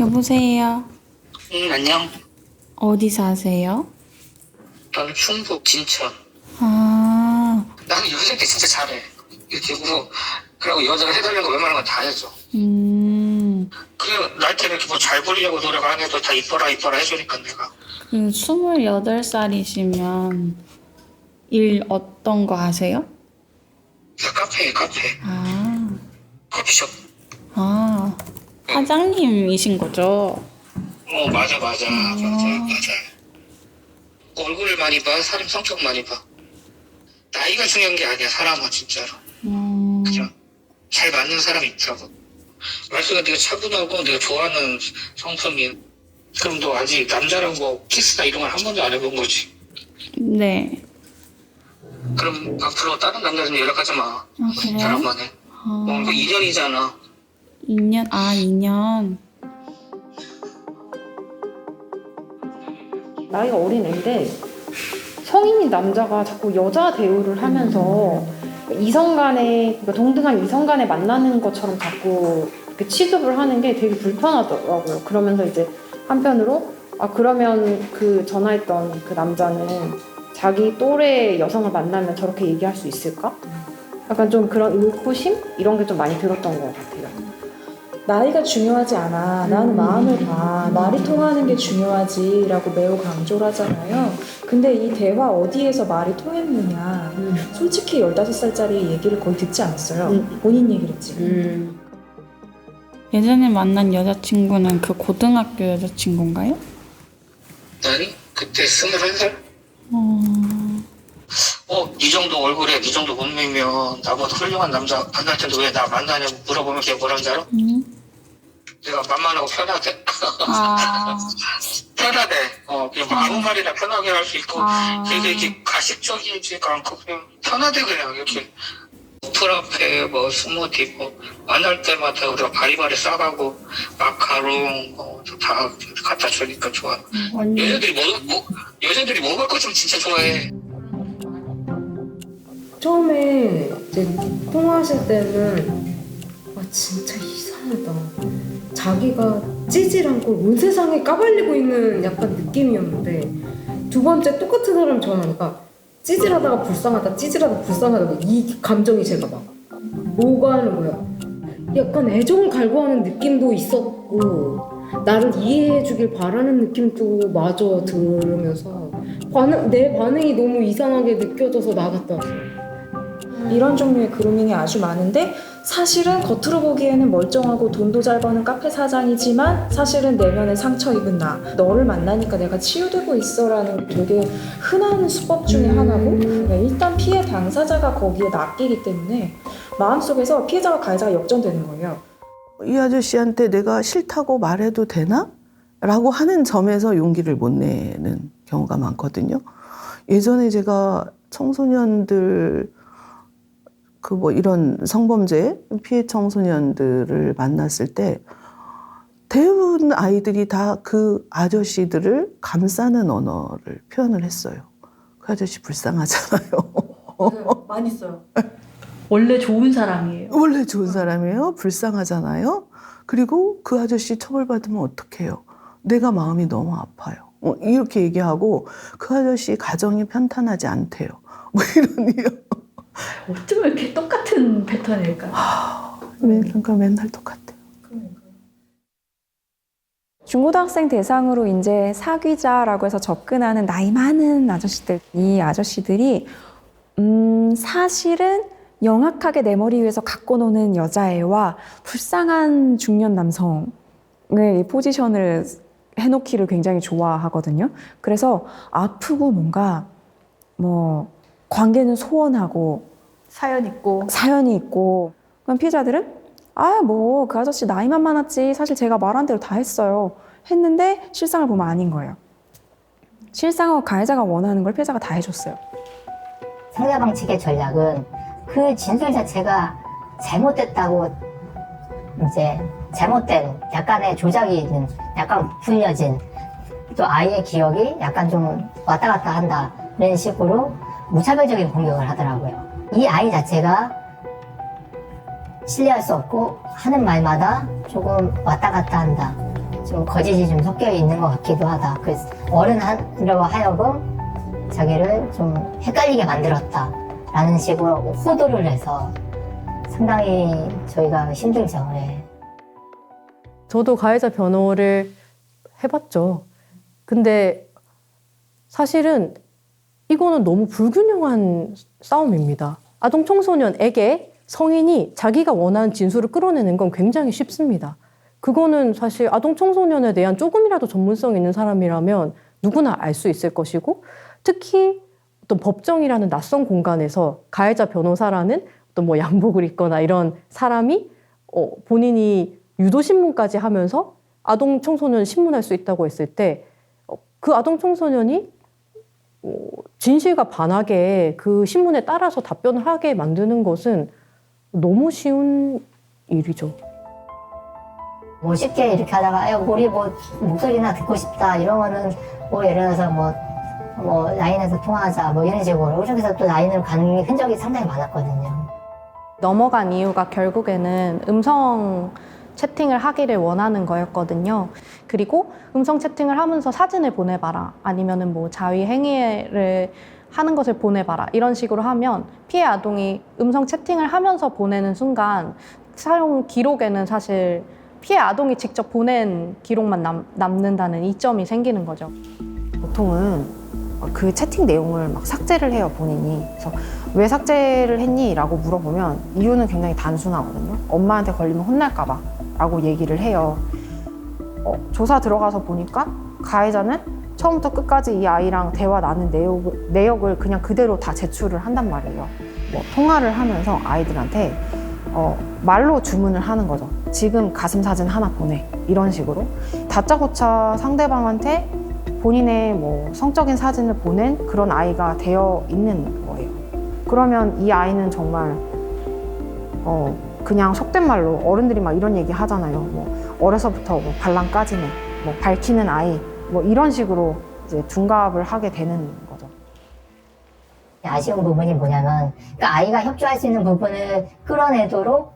여보세요. 응, 안녕. 어디 사세요? 나는 충북 진천. 아, 나는 여자한테 진짜 잘해. 유튜브로. 그리고 여자가 해달라는 거 웬만한 건 다 해줘. 음, 그래, 나한테는 이렇게 뭐잘 보이려고 노력 안 해도 다 이뻐라, 이뻐라 해주니까 내가. 그 28살이시면 일 어떤 거 하세요? 나 카페에, 카페. 아, 커피숍. 아, 사장님이신 거죠? 어, 맞아, 맞아, 맞아, 맞아. 얼굴을 많이 봐, 사람 성격 많이 봐. 나이가 중요한 게 아니야, 사람은 진짜로. 음, 그냥 잘 맞는 사람이 있다고. 말수가 내가 차분하고 내가 좋아하는 성품이. 그럼 너 아직 남자랑 뭐 키스나 이런 걸 한 번도 안 해본 거지? 네. 그럼 앞으로 다른 남자들은 연락하지 마. 아, 그래요? 사람만 해. 아, 어, 이거 2년이잖아. 2년, 아, 2년. 나이가 어린 애인데 성인인 남자가 자꾸 여자 대우를 하면서 이성 간에 그러니까 동등한 이성 간에 만나는 것처럼 자꾸 이렇게 취급을 하는 게 되게 불편하더라고요. 그러면서 이제 한편으로 아 그러면 그 전화했던 그 남자는 자기 또래 여성을 만나면 저렇게 얘기할 수 있을까? 약간 좀 그런 의구심 이런 게 좀 많이 들었던 것 같아요. 나이가 중요하지 않아. 나는 음. 마음을 봐. 말이 통하는 게 중요하지라고 매우 강조를 하잖아요. 근데 이 대화 어디에서 말이 통했느냐. 솔직히 15살짜리 얘기를 거의 듣지 않았어요. 음. 본인 얘기를 했지. 음. 예전에 만난 여자친구는 그 고등학교 여자친구인가요? 나니? 그때 21살? 어, 어, 네 정도 얼굴에 네 정도 몸매면 나보다 훌륭한 남자 만날 텐데 왜 나 만나냐고 물어보면 걔 뭐라는 줄 알아? 음? 내가 만만하고 편하대. 아, 편하대. 어, 그냥 뭐 아무 말이나 편하게 할 수 있고. 아, 되게 이렇게 가식적이지가 않고 그냥 편하대 그냥 이렇게 어플 앞에 뭐 스무디 뭐 만날 때마다 우리가 바리바리 싸가고 마카롱 뭐다 갖다 주니까 좋아 완전 여자들이 뭐, 뭐 여자들이 먹을 거좀 진짜 좋아해 처음에 이제 통화하실 때는 와 진짜 이상하다. 자기가 찌질한 걸 온 세상에 까발리고 있는 약간 느낌이었는데 두 번째 똑같은 사람 전화니까 찌질하다가 불쌍하다, 찌질하다 불쌍하다 이 감정이 제가 막 오가는 거야. 약간 애정을 갈구하는 느낌도 있었고 나를 이해해 주길 바라는 느낌도 마저 들으면서 반응, 내 반응이 너무 이상하게 느껴져서 나갔다 왔어요. 이런 종류의 그루밍이 아주 많은데 사실은 겉으로 보기에는 멀쩡하고 돈도 잘 버는 카페 사장이지만 사실은 내면에 상처 입은 나 너를 만나니까 내가 치유되고 있어라는 되게 흔한 수법 중에 하나고 네, 일단 피해 당사자가 거기에 낚이기 때문에 마음속에서 피해자와 가해자가 역전되는 거예요. 이 아저씨한테 내가 싫다고 말해도 되나? 라고 하는 점에서 용기를 못 내는 경우가 많거든요. 예전에 제가 청소년들 그 뭐 이런 성범죄 피해 청소년들을 만났을 때 대부분 아이들이 다 그 아저씨들을 감싸는 언어를 표현을 했어요. 그 아저씨 불쌍하잖아요. 많이 써요. 원래 좋은 사람이에요. 원래 좋은 사람이에요. 불쌍하잖아요. 그리고 그 아저씨 처벌받으면 어떡해요? 내가 마음이 너무 아파요. 어, 이렇게 얘기하고 그 아저씨 가정이 편탄하지 않대요. 뭐 이런 이유. 어쩌면 이렇게 똑같은 패턴일까? 그러니까 맨날 똑같아요. 중고등학생 대상으로 이제 사귀자라고 해서 접근하는 나이 많은 아저씨들, 이 아저씨들이, 음, 사실은 영악하게 내 머리 위에서 갖고 노는 여자애와 불쌍한 중년 남성의 이 포지션을 해놓기를 굉장히 좋아하거든요. 그래서 아프고 뭔가, 뭐, 관계는 소원하고, 사연 있고. 사연이 있고. 그럼 피해자들은? 아 뭐 그 아저씨 나이만 많았지. 사실 제가 말한 대로 다 했어요. 했는데 실상을 보면 아닌 거예요. 실상하고 가해자가 원하는 걸 피해자가 다 해줬어요. 상대방 측의 전략은 그 진술 자체가 잘못됐다고 이제 잘못된 약간의 조작이 있는 약간 불려진 또 아이의 기억이 약간 좀 왔다 갔다 한다는 식으로 무차별적인 공격을 하더라고요. 이 아이 자체가 신뢰할 수 없고 하는 말마다 조금 왔다 갔다 한다. 좀좀 거짓이 좀 섞여 있는 것 같기도 하다. 그 어른으로 하여금 자기를 좀 헷갈리게 만들었다 라는 식으로 호도를 해서 상당히 저희가 힘들죠. 예. 저도 가해자 변호를 해봤죠. 근데 사실은 이거는 너무 불균형한 싸움입니다. 아동 청소년에게 성인이 자기가 원하는 진술을 끌어내는 건 굉장히 쉽습니다. 그거는 사실 아동 청소년에 대한 조금이라도 전문성 있는 사람이라면 누구나 알 수 있을 것이고 특히 어떤 법정이라는 낯선 공간에서 가해자 변호사라는 어떤 뭐 양복을 입거나 이런 사람이 어, 본인이 유도 신문까지 하면서 아동 청소년 신문할 수 있다고 했을 때 그 아동 청소년이 어, 진실과 반하게 그 신문에 따라서 답변을 하게 만드는 것은 너무 쉬운 일이죠. 뭐 쉽게 이렇게 하다가 우리 뭐 목소리나 듣고 싶다 이런 거는 뭐 예를 들어서 뭐, 뭐 라인에서 통화하자 뭐 이런 식으로 그렇게 해서 또 라인으로 가는 흔적이 상당히 많았거든요. 넘어간 이유가 결국에는 음성 채팅을 하기를 원하는 거였거든요. 그리고 음성 채팅을 하면서 사진을 보내봐라. 아니면은 뭐 자위 행위를 하는 것을 보내봐라. 이런 식으로 하면 피해 아동이 음성 채팅을 하면서 보내는 순간 사용 기록에는 사실 피해 아동이 직접 보낸 기록만 남, 남는다는 이점이 생기는 거죠. 보통은 그 채팅 내용을 막 삭제를 해요 본인이 그래서 왜 삭제를 했니? 라고 물어보면 이유는 굉장히 단순하거든요 엄마한테 걸리면 혼날까 봐 라고 얘기를 해요 어, 조사 들어가서 보니까 가해자는 처음부터 끝까지 이 아이랑 대화 나눈 내용, 내역을 그냥 그대로 다 제출을 한단 말이에요 뭐 통화를 하면서 아이들한테 어, 말로 주문을 하는 거죠 지금 가슴 사진 하나 보내 이런 식으로 다짜고짜 상대방한테 본인의 뭐 성적인 사진을 보낸 그런 아이가 되어 있는 거예요. 그러면 이 아이는 정말 어 그냥 속된 말로 어른들이 막 이런 얘기 하잖아요. 뭐 어려서부터 뭐 반란까지네, 뭐 밝히는 아이, 뭐 이런 식으로 이제 둔갑을 하게 되는 거죠. 아쉬운 부분이 뭐냐면 그러니까 아이가 협조할 수 있는 부분을 끌어내도록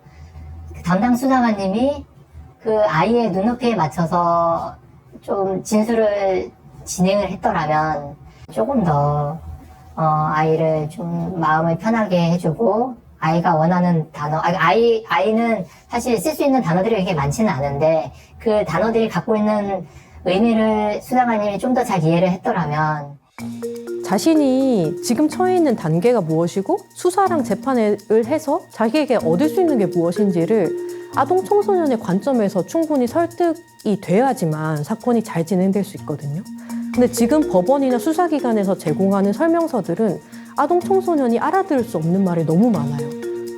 그 담당 수사관님이 그 아이의 눈높이에 맞춰서 좀 진술을 진행을 했더라면 조금 더 어, 아이를 좀 마음을 편하게 해주고 아이가 원하는 단어 아, 아이 아이는 사실 쓸 수 있는 단어들이 그렇게 많지는 않은데 그 단어들이 갖고 있는 의미를 수사관님이 좀 더 잘 이해를 했더라면 자신이 지금 처해 있는 단계가 무엇이고 수사랑 재판을 해서 자기에게 얻을 수 있는 게 무엇인지를 아동 청소년의 관점에서 충분히 설득이 돼야지만 사건이 잘 진행될 수 있거든요. 근데 지금 법원이나 수사기관에서 제공하는 설명서들은 아동 청소년이 알아들을 수 없는 말이 너무 많아요.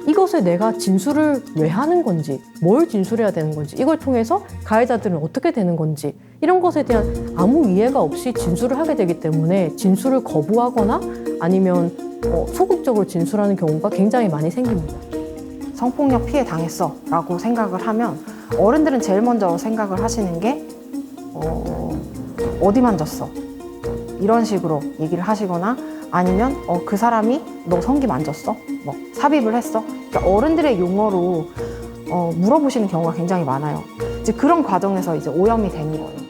이것을 내가 진술을 왜 하는 건지, 뭘 진술해야 되는 건지, 이걸 통해서 가해자들은 어떻게 되는 건지, 이런 것에 대한 아무 이해가 없이 진술을 하게 되기 때문에 진술을 거부하거나 아니면 어, 소극적으로 진술하는 경우가 굉장히 많이 생깁니다. 성폭력 피해 당했어 라고 생각을 하면 어른들은 제일 먼저 생각을 하시는 게 어, 어디 만졌어 이런 식으로 얘기를 하시거나 아니면 어, 그 사람이 너 성기 만졌어? 뭐 삽입을 했어? 그러니까 어른들의 용어로 어, 물어보시는 경우가 굉장히 많아요. 이제 그런 과정에서 이제 오염이 되는 거예요.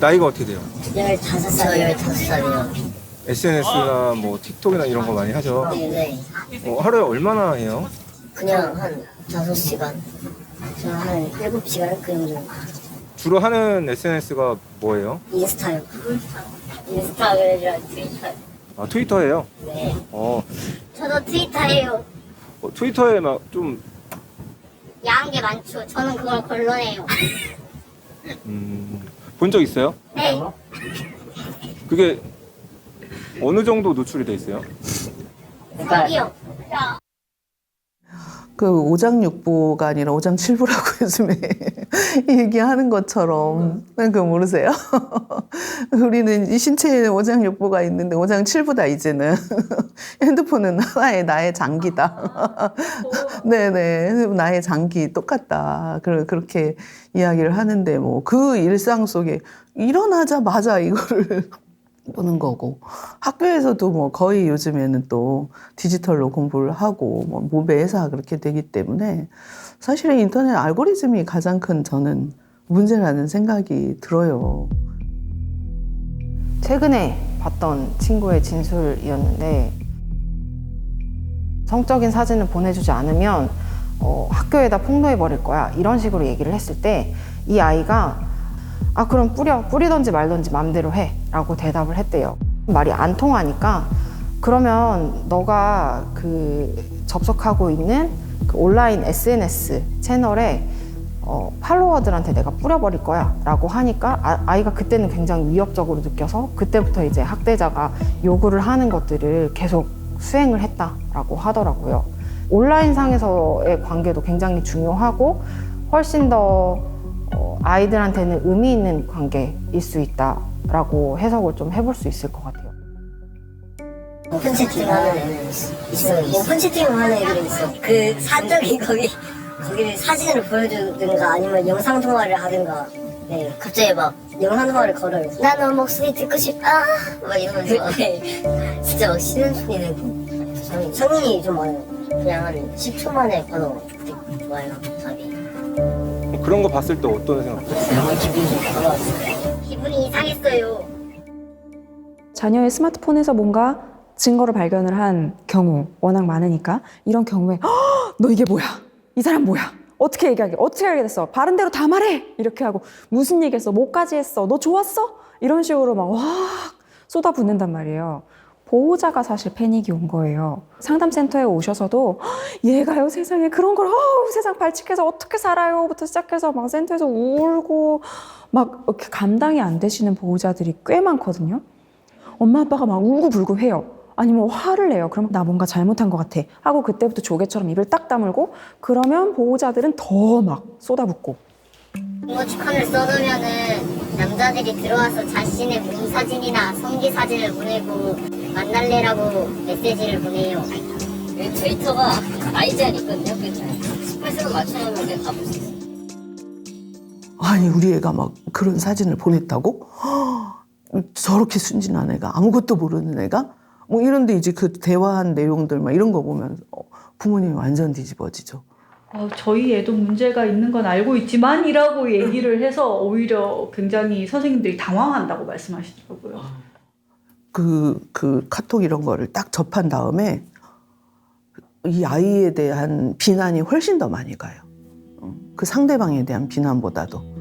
나이가 어떻게 돼요? 15살, 15살이요. SNS나 뭐 틱톡이나 이런 거 많이 하죠. 네네. 어, 하루에 얼마나 해요? 그냥 한 5시간. 저는 한 7시간 그 정도. 주로 하는 SNS가 뭐예요? 인스타요. 인스타그램이랑 트위터. 아, 트위터예요. 네. 어, 저도 트위터예요. 어, 트위터에 막 좀 야한 게 많죠. 저는 그걸 걸러내요. 음, 본 적 있어요? 네. 그게 어느 정도 노출이 돼 있어요? 저기요. 그 오장육부가 아니라 오장칠부라고 요즘에 얘기하는 것처럼 그 모르세요? 우리는 이 신체에 오장육부가 있는데 오장칠부다 이제는 핸드폰은 하나의 나의 장기다. 네네 나의 장기 똑같다. 그- 그렇게 이야기를 하는데 뭐 그 일상 속에 일어나자마자 이거를 보는 거고 학교에서도 뭐 거의 요즘에는 또 디지털로 공부를 하고 뭐 모배에서 그렇게 되기 때문에 사실은 인터넷 알고리즘이 가장 큰 저는 문제라는 생각이 들어요. 최근에 봤던 친구의 진술이었는데 성적인 사진을 보내주지 않으면 어, 학교에다 폭로해 버릴 거야 이런 식으로 얘기를 했을 때 이 아이가 아 그럼 뿌려 뿌리던지 말던지 맘대로 해라고 대답을 했대요. 말이 안 통하니까. 그러면 너가 그 접속하고 있는 그 온라인 SNS 채널에 어, 팔로워들한테 내가 뿌려버릴 거야. 라고 하니까 아, 아이가 그때는 굉장히 위협적으로 느껴서 그때부터 이제 학대자가 요구를 하는 것들을 계속 수행을 했다라고 하더라고요. 온라인상에서의 관계도 굉장히 중요하고 훨씬 더 어, 아이들한테는 의미 있는 관계일 수 있다라고 해석을 좀 해볼 수 있을 것 같아요. 오픈 애는 있어. 오픈 채팅 하는 애들은 있어. 그 사적인 거기 거기를 사진으로 보여주든가 아니면 영상 통화를 하든가. 네, 갑자기 막 영상 통화를 걸어요. 나너 목소리 듣고 싶다. 막 이러면서. 네. 진짜 막 쉬는 소리 내고. 성인, 성인이 좀 많아요. 그냥 한 10초 만에 번호 좋아요. 답이. 그런 거 봤을 때 어떤 생각? 기분이 이상했어요. 자녀의 스마트폰에서 뭔가 증거를 발견을 한 경우 워낙 많으니까 이런 경우에 "헉, 너 이게 뭐야? 이 사람 뭐야? 어떻게 얘기하게? 어떻게 알게 됐어? 바른 대로 다 말해! 이렇게 하고 무슨 얘기했어? 뭐까지 했어? 너 좋았어? 이런 식으로 막와 쏟아붓는단 말이에요. 보호자가 사실 패닉이 온 거예요. 상담센터에 오셔서도 "헉, 얘가요 세상에 그런 걸 어우, 세상 발칙해서 어떻게 살아요?부터 시작해서 막 센터에서 울고 막 이렇게 감당이 안 되시는 보호자들이 꽤 많거든요. 엄마 아빠가 막 울고불고 해요. 아니면 화를 내요. 그럼 나 뭔가 잘못한 것 같아. 하고 그때부터 조개처럼 입을 딱 다물고 그러면 보호자들은 더 막 쏟아붓고 이모티콘을 써놓으면은 남자들이 들어와서 자신의 몸 사진이나 성기 사진을 보내고 만날래라고 메시지를 보내요. 데이터가 아이 제한 있거든요. 18세로 맞춰놓으면 그냥 다볼수 있어요. 아니 우리 애가 막 그런 사진을 보냈다고? 저렇게 순진한 애가 아무것도 모르는 애가 뭐 이런데 이제 그 대화한 내용들 막 이런 거 보면 어, 부모님이 완전 뒤집어지죠. 어, 저희 애도 문제가 있는 건 알고 있지만이라고 얘기를 해서 오히려 굉장히 선생님들이 당황한다고 말씀하시더라고요. 그, 그 카톡 이런 거를 딱 접한 다음에 이 아이에 대한 비난이 훨씬 더 많이 가요. 어, 그 상대방에 대한 비난보다도.